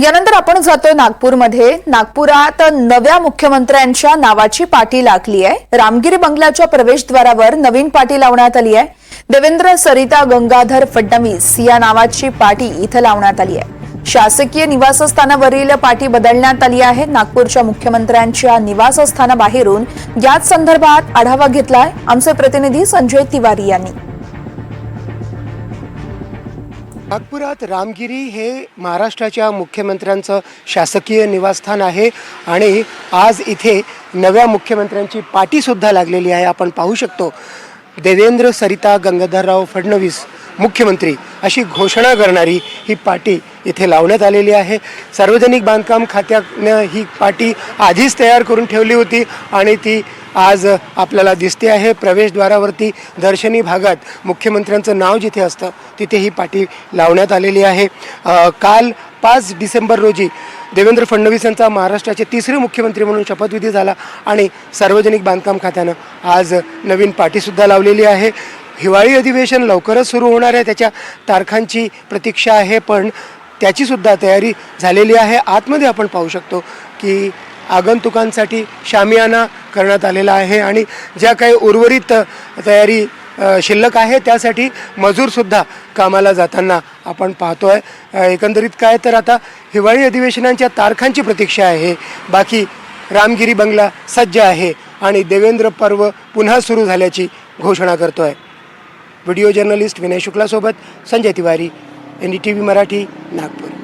यानंतर आपण जातोय नागपूरमध्ये. नागपुरात नव्या मुख्यमंत्र्यांच्या नावाची पाटी लागली आहे रामगिरी बंगल्याच्या प्रवेशद्वारावर नवीन पाटी लावण्यात आली आहे देवेंद्र सरिता गंगाधर फडणवीस या नावाची पाटी इथं लावण्यात आली आहे शासकीय निवासस्थानावरील पाटी बदलण्यात आली आहे. नागपूरच्या मुख्यमंत्र्यांच्या निवासस्थानाबाहेरून याच संदर्भात आढावा घेतलाय. आमचे प्रतिनिधी संजय तिवारी यांनी. नागपुरात रामगिरी हे महाराष्ट्राच्या मुख्यमंत्र्यांचं शासकीय निवासस्थान आहे आणि आज इथे नव्या मुख्यमंत्र्यांची पाटीसुद्धा लागलेली आहे. आपण पाहू शकतो. देवेंद्र सरिता गंगाधरराव फडणवीस मुख्यमंत्री अशी घोषणा करणारी ही पाटी इथे लावण्यात आलेली आहे. सार्वजनिक बांधकाम खात्यानं ही पाटी आधीच तयार करून ठेवली होती आणि ती आज आपल्याला दिसते आहे प्रवेशद्वारावरती दर्शनी भागात. मुख्यमंत्र्यांचं नाव जिथे असतं तिथे ही पाटी लावण्यात आलेली आहे. काल पाच डिसेंबर रोजी देवेंद्र फडणवीस यांचा महाराष्ट्राचे तिसरे मुख्यमंत्री म्हणून शपथविधी झाला आणि सार्वजनिक बांधकाम खात्यानं आज नवीन पाटीसुद्धा लावलेली आहे. हिवाळी अधिवेशन लवकरच सुरू होणार आहे त्याच्या तारखांची प्रतीक्षा आहे पण त्याचीसुद्धा तयारी झालेली आहे. आतमध्ये आपण पाहू शकतो की आगंतुकांसाठी शामियाना करण्यात आलेला आहे आणि ज्या काही उर्वरित तयारी शिल्लक आहे त्यासाठी मजूरसुद्धा कामाला जाताना आपण पाहतो आहे एकंदरीत काय तर आता हिवाळी अधिवेशनांच्या तारखांची प्रतीक्षा आहे. बाकी रामगिरी बंगला सज्ज आहे आणि देवेंद्र पर्व पुन्हा सुरू झाल्याची घोषणा करतो आहे video journalist Vinay शुक्लासोबत Sanjay Tiwari N D T V Marathi Nagpur.